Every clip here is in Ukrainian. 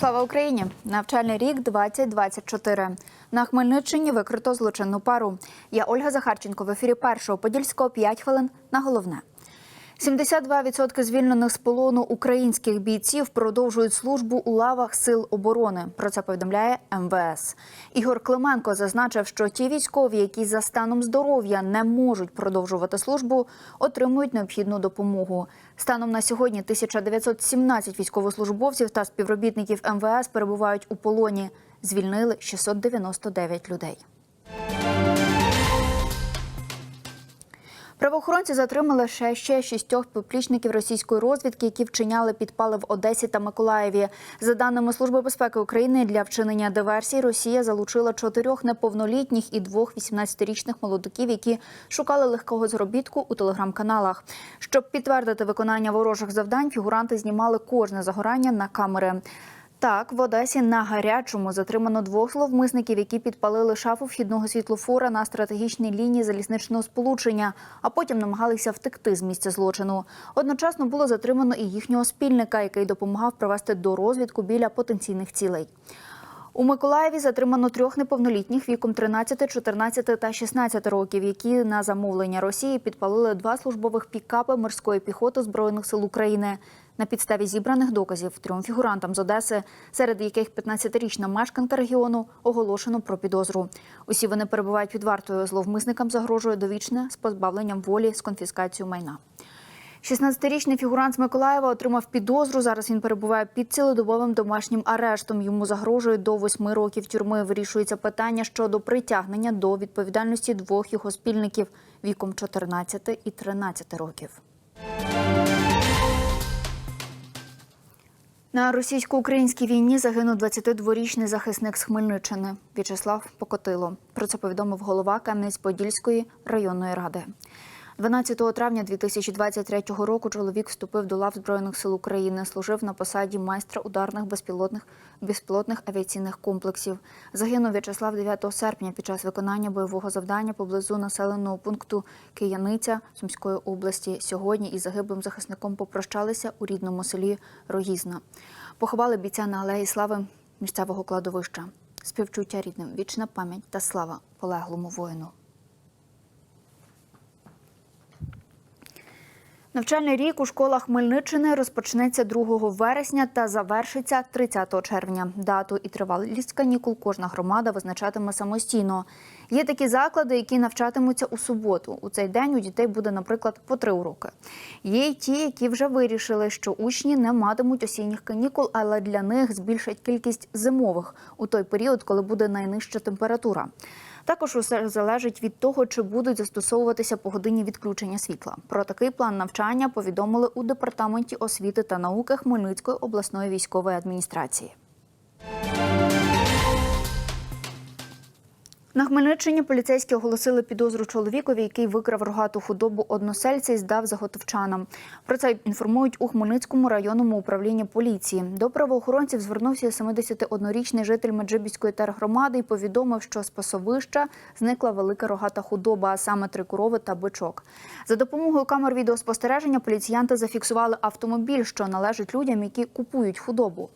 Слава Україні! Навчальний рік 2024. На Хмельниччині викрито злочинну пару. Я Ольга Захарченко в ефірі першого подільського 5 хвилин на головне. 72% звільнених з полону українських бійців продовжують службу у лавах сил оборони. Про це повідомляє МВС. Ігор Клименко зазначив, що ті військові, які за станом здоров'я не можуть продовжувати службу, отримують необхідну допомогу. Станом на сьогодні 1917 військовослужбовців та співробітників МВС перебувають у полоні. Звільнили 699 людей. Правоохоронці затримали ще ще шістьох поплічників російської розвідки, які вчиняли підпали в Одесі та Миколаєві. За даними Служби безпеки України, для вчинення диверсій Росія залучила чотирьох неповнолітніх і двох 18-річних молодиків, які шукали легкого заробітку у телеграм-каналах. Щоб підтвердити виконання ворожих завдань, фігуранти знімали кожне загорання на камери. Так, в Одесі на гарячому затримано двох зловмисників, які підпалили шафу вхідного світлофора на стратегічній лінії залізничного сполучення, а потім намагалися втекти з місця злочину. Одночасно було затримано і їхнього спільника, який допомагав провести до розвідку біля потенційних цілей. У Миколаєві затримано трьох неповнолітніх віком 13, 14 та 16 років, які на замовлення Росії підпалили два службових пікапи морської піхоти збройних сил України. На підставі зібраних доказів трьом фігурантам з Одеси, серед яких 15-річна мешканка регіону, оголошено про підозру. Усі вони перебувають під вартою. Зловмисникам загрожує довічне з позбавленням волі з конфіскацією майна. 16-річний фігурант з Миколаєва отримав підозру. Зараз він перебуває під цілодобовим домашнім арештом. Йому загрожує до восьми років тюрми. Вирішується питання щодо притягнення до відповідальності двох його спільників віком 14 і 13 років. На російсько-українській війні загинув 22-річний захисник з Хмельниччини В'ячеслав Покотило. Про це повідомив голова Кам'янець-Подільської районної ради. 12 травня 2023 року чоловік вступив до лав Збройних сил України, служив на посаді майстра ударних безпілотних безпілотних авіаційних комплексів. Загинув В'ячеслав 9 серпня під час виконання бойового завдання поблизу населеного пункту Кияниця Сумської області. Сьогодні із загиблим захисником попрощалися у рідному селі Рогізна. Поховали бійця на алеї слави місцевого кладовища. Співчуття рідним, вічна пам'ять та слава полеглому воїну. Навчальний рік у школах Хмельниччини розпочнеться 2 вересня та завершиться 30 червня. Дату і тривалість канікул кожна громада визначатиме самостійно. Є такі заклади, які навчатимуться у суботу. У цей день у дітей буде, наприклад, по три уроки. Є й ті, які вже вирішили, що учні не матимуть осінніх канікул, але для них збільшать кількість зимових у той період, коли буде найнижча температура. Також усе залежить від того, чи будуть застосовуватися погодинні відключення світла. Про такий план навчання повідомили у департаменті освіти та науки Хмельницької обласної військової адміністрації. На Хмельниччині поліцейські оголосили підозру чоловікові, який викрав рогату худобу односельця і здав заготовчанам. Про це інформують у Хмельницькому районному управлінні поліції. До правоохоронців звернувся 71-річний житель Меджибіської тергромади і повідомив, що з пасовища зникла велика рогата худоба, а саме три корови та бичок. За допомогою камер відеоспостереження поліціянти зафіксували автомобіль, що належить людям, які купують худобу.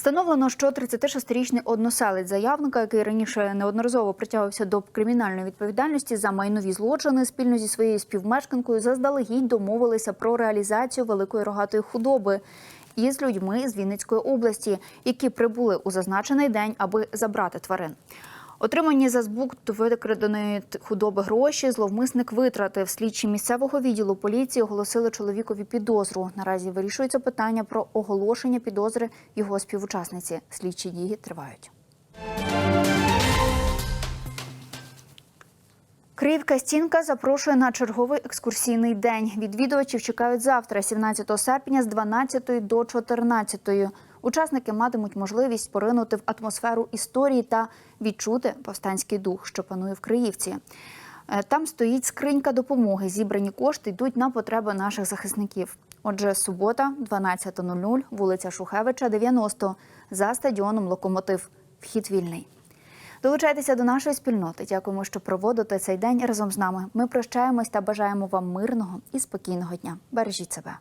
Встановлено, що 36-річний односелець заявника, який раніше неодноразово притягувався до кримінальної відповідальності за майнові злочини, спільно зі своєю співмешканкою заздалегідь домовилися про реалізацію великої рогатої худоби із людьми з Вінницької області, які прибули у зазначений день, аби забрати тварин. Отримані за збук викраденої худоби гроші зловмисник витратив. Слідчі місцевого відділу поліції оголосили чоловікові підозру. Наразі вирішується питання про оголошення підозри його співучасниці. Слідчі дії тривають. Київська стінка запрошує на черговий екскурсійний день. Відвідувачів чекають завтра, 17 серпня, з 12 до 14. Учасники матимуть можливість поринути в атмосферу історії та відчути повстанський дух, що панує в Криївці. Е, Там стоїть скринька допомоги. Зібрані кошти йдуть на потреби наших захисників. Отже, субота, 12.00, вулиця Шухевича, 90, за стадіоном Локомотив. Вхід вільний. Долучайтеся до нашої спільноти. Дякуємо, що проводите цей день разом з нами. Ми прощаємось та бажаємо вам мирного і спокійного дня. Бережіть себе.